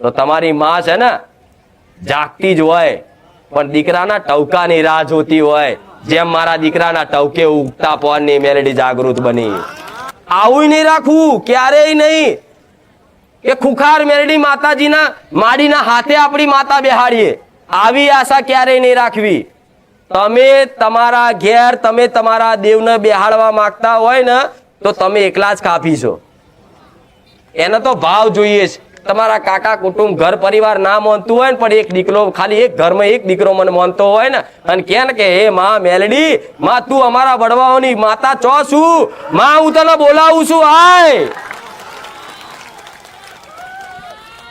તો તમારી માં છે ને, જાગતી જ હોય, પણ દીકરાના ટવકાની રાહ જોતી હોય, જેમ મારા દીકરાના ટવકે ઉગતા પોરની મેલેડી જાગૃત બની. આવું નહીં રાખવું, ક્યારેય નહીં. કે ખુખાર મેરડી માતાજીના માડીના હાથે આપણી માતા બેહાડીએ. આવી આશા ક્યારેય નહીં રાખવી. તમે તમારા ઘેર, તમે તમારા દેવને બેહાડવા માંગતા હોય ને, તો તમે એકલા જ કાપી છો. એને તો ભાવ જોઈએ છે તમારા કાકા, કુટુંબ, ઘર, પરિવાર ના માનતું હોય ને, પણ એક દીકરો, ખાલી એક ઘરમાં એક દીકરો મને માનતો હોય ને, અને કે ને કે, હે માં, મેલડી, માં, તું અમારા વડવાઓની માતા ચો છું? માં, હું તને બોલાવું છું, આય.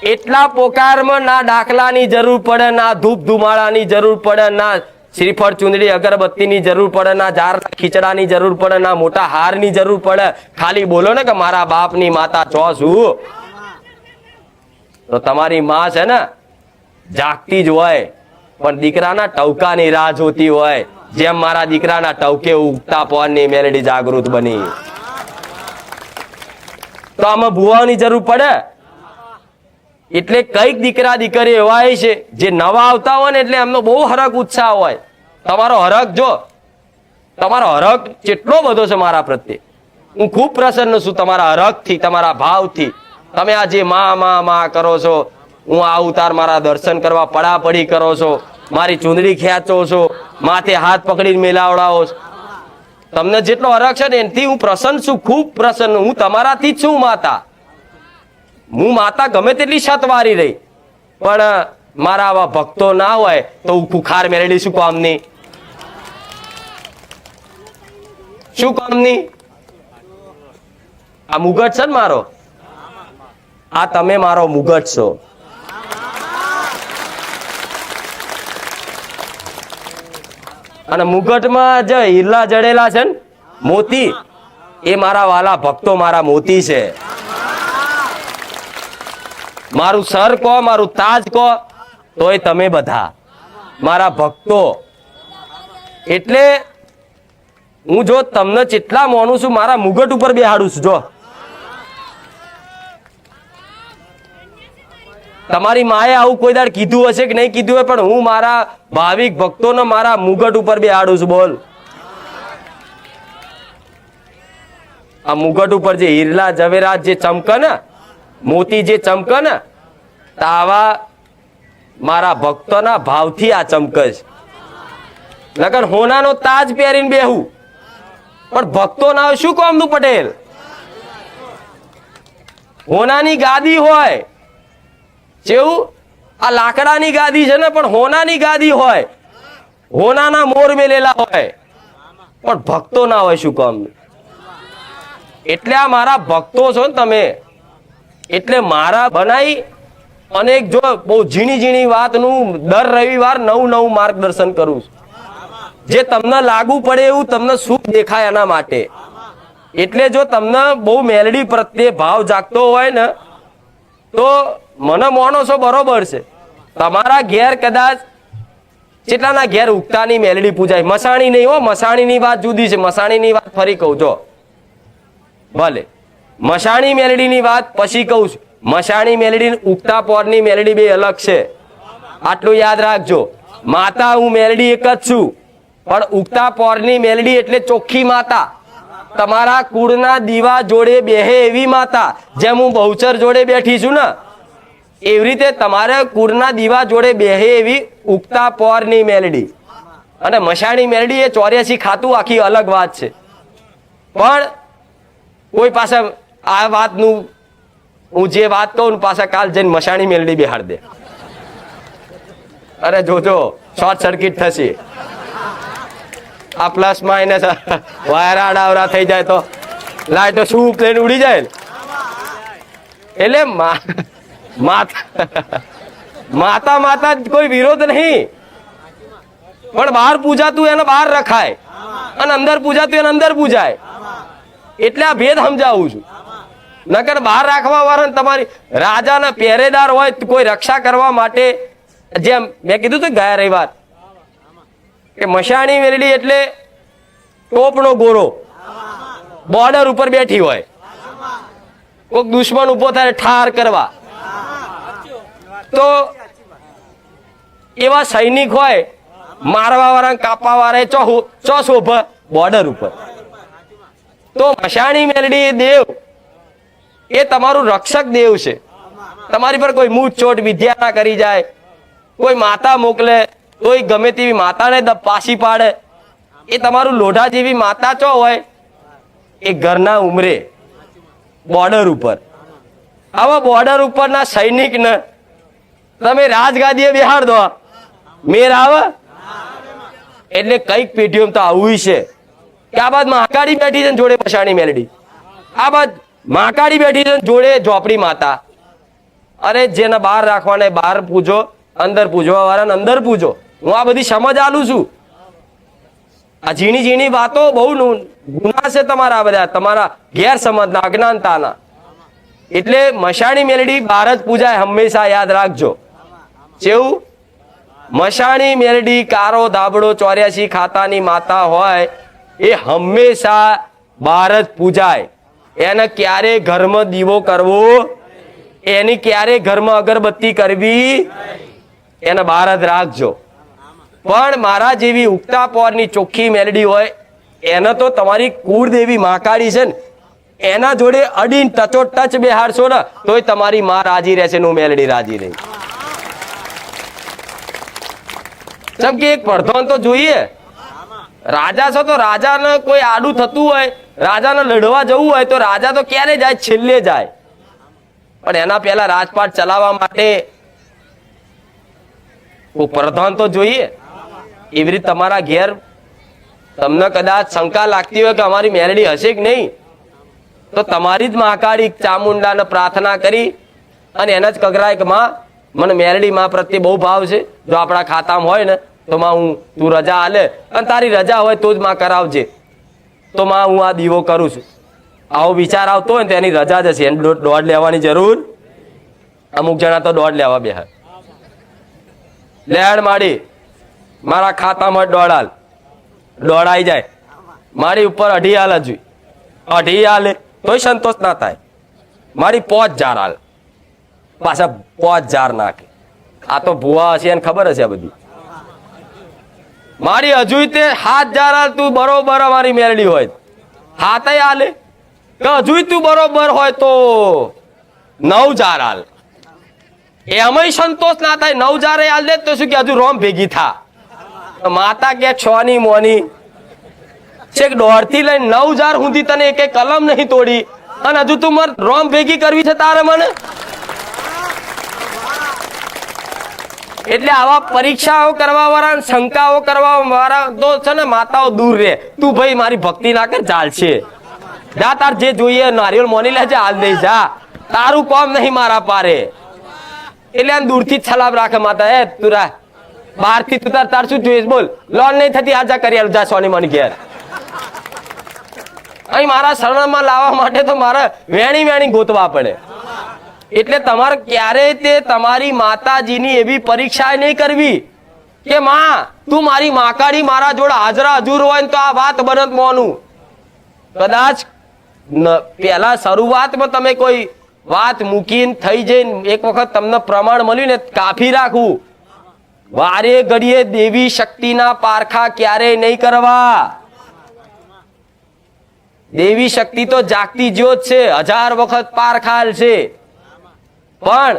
એટલા પોકારમાં ના દાખલાની જરૂર પડે, ના ધૂપ ધુમાડાની જરૂર પડે, ના શ્રીફળ ચુંદડી અગરબત્તીની જરૂર પડે, ના ઝાર ખીચડાની જરૂર પડે, ના મોટા હારની જરૂર પડે. ખાલી બોલો ને કે, મારા બાપની માતા ચો છું? તો તમારી માં છે ને, જાગતી જ હોય, પણ દીકરાના ટવકાની રાહ જોતી હોય, જેમ મારા દીકરાના ટવકે ઉગતા પોરની મેલેડી જાગૃત બની. તો આમાં ભૂવાની જરૂર પડે. એટલે કંઈક દીકરા દીકરી એવા છે, જે નવા આવતા હોય ને એટલે એમનો બહુ હરક ઉત્સાહ હોય. તમારો હરક જો, તમારો હરક કેટલો બધો છે મારા પ્રત્યે. હું ખૂબ પ્રસન્ન છું તમારા હરકથી તમારા ભાવથી. તમે આ જે મા મા મા કરો છો. હું આ ઉતાર મારા દર્શન કરવા પડાપડી કરો છો. મારી ચૂંદડી ખેંચો છો. માથે હાથ પકડીને મેલાવડાવો છો. તમને જેટલો હરક છે ને એનાથી હું પ્રસન્ન છું, ખૂબ પ્રસન્ન. હું તમારાથી જ છું માતા. હું માતા ગમે તેટલી સતવારી રહી. પણ મારા આવા ભક્તો ના હોય તો હું ખુખાર મેળવી શું કામની શું કામની આ મુગટ છે ને મારો? આ તમે મારો મુગટ છો. અને મુગટમાં જે હીરલા જડેલા છે ને, મોતી, એ મારા વાલા ભક્તો મારા મોતી છે. મારું સર કહો, મારું તાજ કહો, તોય તમે બધા, મારા ભક્તો. એટલે હું જો તમને જેટલા મોનું છું, મારા મુગટ ઉપર બેહાડું છું, જો. તમારી માએ આવું કોઈ દાડ કીધું હશે કે નહીં કીધું હોય, પણ હું મારા ભાવિક ભક્તોને મારા મુગટ ઉપર બેહાડું છું, બોલ. આ મુગટ ઉપર જે હીરલા જવેરાત જે ચમકે ને મોતી જે ચમકે ને તાવા મારા ભક્તોના ભાવથી આ ચમકે છે નકર હોનાનો તાજ પહેરીને બેહું. પણ ભક્તો ના શું કોમનું પટેલ? હોનાની ગાદી હોય જેવું? આ લાકડાની ગાદી છે ને, પણ હોનાની ગાદી હોય. હોનાના મોર મેલેલા હોય. પણ ભક્તો ના હોય શું કામ? એટલે આ મારા ભક્તો છો ને તમે. એટલે મારા બનાવી અને એક જો બહુ ઝીણી ઝીણી વાતનું દર રવિવાર નવું નવું માર્ગદર્શન કરું છું. જે તમને લાગુ પડે એવું તમને સુખ દેખાય એના માટે. એટલે જો તમને બહુ મેલડી પ્રત્યે ભાવ જાગતો હોય ને તો મને મોનો છો બરોબર છે. તમારા ઘેર કદાચ કેટલાના ઘેર ઉગતાની મેલડી પૂજાય? મસાણી નહીં હો, મસાણીની વાત જુદી છે. મસાણીની વાત ફરી કહું, જો. ભલે. મસાણી મેલડીની વાત પછી કહું છું. મસાણી મેલડી ઉગતા પોરની મેલડી બે અલગ છે. આટલું યાદ રાખજો. માતા હું મેલડી એક જ છું. પણ ઉગતા પોરની મેલડી એટલે ચોખ્ખી માતા. તમારા કુળના દીવા જોડે બેહે એવી માતા, જેમ હું બહુચર જોડે બેઠી છું ને, એવી રીતે તમારે કુળના દીવા જોડે બેહે એવી ઉગતા પોરની મેલડી. અને મશાણી મેલડી એ ચોર્યાસી ખાતું આખી અલગ વાત છે. પણ કોઈ પાસે આ વાતનું, હું જે વાત કહું પાસે કાલ જઈને મશાણી મેલડી બિહાડ દે. અરે જોજો, શોર્ટ સર્કિટ થશે. આ પ્લસ માઇનસ વાયરા ડાવરા થઈ જાય તો. લાઈટો શું પ્લેન ઉડી જાય એટલે માતા માતા માતા કોઈ વિરોધ નહીં. પણ બહાર પૂજાતું એને બહાર રખાય. અને અંદર પૂજાતું એને અંદર પૂજાય. એટલે આ ભેદ સમજાવું છું. નકર બહાર રાખવા વાળા તમારી રાજાના પહેરેદાર હોય તો કોઈ રક્ષા કરવા માટે, જેમ મેં કીધું હતું ગયા રવિવાર કે મશાણી મેલડી એટલે ટોપનો ગોરો. બોર્ડર ઉપર બેઠી હોય. કોઈક દુશ્મન ઊભો થાય ઠાર કરવા. તો એવા સૈનિક હોય, મારવા વાળા કાપવા વાળા ચો બોર્ડર ઉપર. તો મશાણી મેલડી એ દેવ, એ તમારું રક્ષક દેવ છે. તમારી પર કોઈ મૂઠ ચોટ વિદ્યા કરી જાય, કોઈ માતા મોકલે તોય ગમે તેવી માતાને પાછી પાડે. એ તમારું લોઢા જેવી માતા ચો હોય? એ ઘરના ઉમરે, બોર્ડર ઉપર. આવા બોર્ડર ઉપરના સૈનિકને તમે રાજગાદીએ બિહાર દો. મેર આવે. એટલે કંઈક પેઢીઓમાં તો આવું છે કે આ બાદ મહાકાળી બેઠી છે ને જોડે પછાણી મેલડી. આ બાદ મહાકાળી બેઠી છે ને જોડે ઝોપડી માતા. અરે જેને બહાર રાખવાને બહાર પૂજો, અંદર પૂજવા વાળાને અંદર પૂજો. હું આ બધી સમજ આલું છું. આ ઝીણી ઝીણી વાતો બહુ ગુના છે તમારા બધા, તમારા ગેરસમજના, અજ્ઞાનતાના. એટલે મશાણી મેલડી બાર જ પૂજાય હંમેશા યાદ રાખજો. જેવું? મશાણી મેલડી કારો ધાબડો ચોર્યાસી ખાતાની માતા હોય, એ હંમેશા બાર જ પૂજાય. એને ક્યારે ઘરમાં દીવો કરવો? એની ક્યારે ઘરમાં અગરબત્તી કરવી? એને બહાર જ રાખજો. પણ મારા જેવી ઉગતા પોરની ચોખ્ખી મેલડી હોય, એને તો તમારી કુળદેવી મહાકાળી છે ને. એના જોડે અડીન ટચો ટચ બેહાડશો ને, તોય તમારી માં રાજી રહેશે ને મેલડી રાજી રહી જેમ કે એક પ્રધાન તો જોઈએ. રાજા છો તો રાજાને કોઈ આડું થતું હોય, રાજાને લડવા જવું હોય, તો રાજા તો ક્યારે જાય? છેલ્લે જાય. પણ એના પહેલા રાજપાટ ચલાવવા માટે પ્રધાન તો જોઈએ. એવી રીતે તમારા ઘેર તમને કદાચ શંકા લાગતી હોય કે અમારી મેરડી હશે કે નહીં, તો તમારી જ મહાકાળી ચામુંડાને પ્રાર્થના કરી અને એના જ કગરાય કે, માં, મને મેરડી માં પ્રત્યે બહુ ભાવ છે. જો આપણા ખાતામાં હોય ને, તો માં હું, તું રજા હાલે અને તારી રજા હોય તો જ માં કરાવજે. તો માં, હું આ દીવો કરું છું. આવો વિચાર આવતો હોય ને, તો એની રજા જ હશે એને દોડ લેવાની જરૂર અમુક જણા તો દોડ લેવા બે લેણ માડી મારા ખાતામાં દોડાલ. દોડાઈ જાય. મારી ઉપર અઢી હાલ હજુ અઢી હાલે તોય સંતોષ ના થાય. મારી પોચ જાર હાલ. પાછા પોચ જાર નાખે. આ તો ભુવા હશે એને ખબર હશે આ બધી. મારી હજુ તે હાથ જાર હાલ તું બરોબર મારી મેળડી હોય. હાથે હાલે. કે હજુ તું બરોબર હોય તો નવ જાર હાલ. એમાંય સંતોષ ના થાય. નવ જારે હાલ દે તો શું કે હજુ રોમ ભેગી થા. માતા કે છ ની મોની? છેક દોઢથી લઈને નવ હજાર સુધી તને એક કલમ નહીં તોડી. અને હજુ તું મારે રોમ ભેગી કરવી છે તારે મને? એટલે આવા પરીક્ષાઓ કરવા વાળા શંકાઓ કરવા વાળા તો છે ને માતાઓ દૂર રહે. તું ભાઈ મારી ભક્તિ ના કર ચાલશે જા તાર જે જોઈએ, નારિયેળ મોની લેજે, હાલ દઈ જા. તારું કોમ નહીં મારા પારે. એટલે આમ દૂરથી જ છલાબ રાખે માતા. એ તું રા. બહારથી તું તાર શું જોઈશ? બોલ. લોન નહીં થતી આજા કરી આલું, જા, સોની મની ઘેર. અહીં મારા શરણમાં લાવવા માટે તો મારે વેણી વેણી ગોતવા પડે. એટલે તમારે ક્યારેય તે તમારી માતાજીની એવી પરીક્ષા નહીં કરવી કે, માં, તું મારી માકાડી મારા જોડે હાજરા હજુર હોય ને તો આ વાત બનત મોનું. કદાચ પહેલા શરૂઆતમાં તમે કોઈ વાત મૂકીને થઈ જઈને એક વખત તમને પ્રમાણ મળ્યું ને કાફી રાખવું. વારે ઘડીએ દેવી શક્તિના પારખા ક્યારેય નહીં કરવા. દેવી શક્તિ તો જાગતી જ્યોત છે, હજાર વખત પારખાલ છે. પણ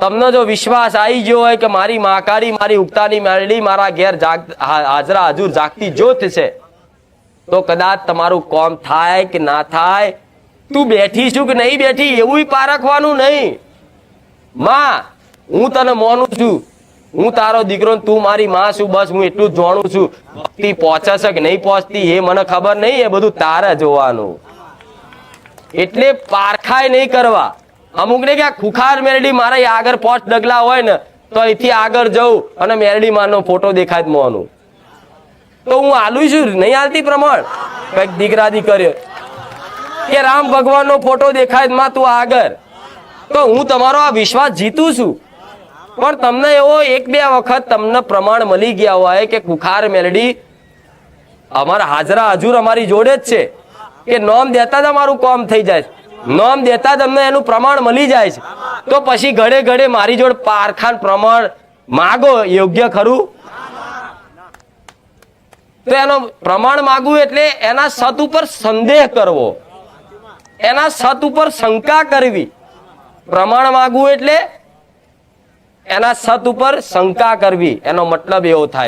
તમને જો વિશ્વાસ આવી ગયો હોય કે મારી મહાકાળી, મારી ઉગતાની મેળડી મારા ઘેર હાજરા હજુર જાગતી જ્યોત છે, તો કદાચ તમારું કોમ થાય કે ના થાય, તું બેઠી છું કે નહીં બેઠી, એવું પારખવાનું નહીં. માં, હું તને મોનું છું. હું તારો દીકરો તું મારી માં છું, બસ હું એટલું જ જાણું છું. ભક્તિ પહોંચે છે કે નહીં પહોંચતી એ મને ખબર નહીં, એ બધું તારે જોવાનું. એટલે પારખાય નહીં કરવા. અમુક ને ક્યાં ખુખાર મેરડી મારા આગળ પોચ ડગલા હોય ને, તો અહીંથી આગળ જવું અને મેરડી માનો ફોટો દેખાય મોનું. તો હું આલું છું, નહીં આલતી પ્રમાણ? કંઈક દીકરા દીકરીઓ કે રામ ભગવાનનો ફોટો દેખાયમાં તું આગળ. તો હું તમારો આ વિશ્વાસ જીતું છું. પણ તમને એવો એક બે વખત તમને પ્રમાણ મળી ગયા હોય કે કુખાર મેલડી અમારા હાજરા હજુર અમારી જોડે જ છે કે નોમ દેતા જ અમારું કોમ થઈ જાય નોમ દેતા તમને એનું પ્રમાણ મળી જાય છે. તો પછી ઘડે ઘડે મારી જોડે પારખાન પ્રમાણ માગો યોગ્ય ખરું? તો એનો પ્રમાણ માગવું એટલે એના સત ઉપર સંદેહ કરવો. એના સત ઉપર શંકા કરવી. પ્રમાણ માગવું એટલે એના સત ઉપર શંકા કરવી એનો મતલબ એવો થાય.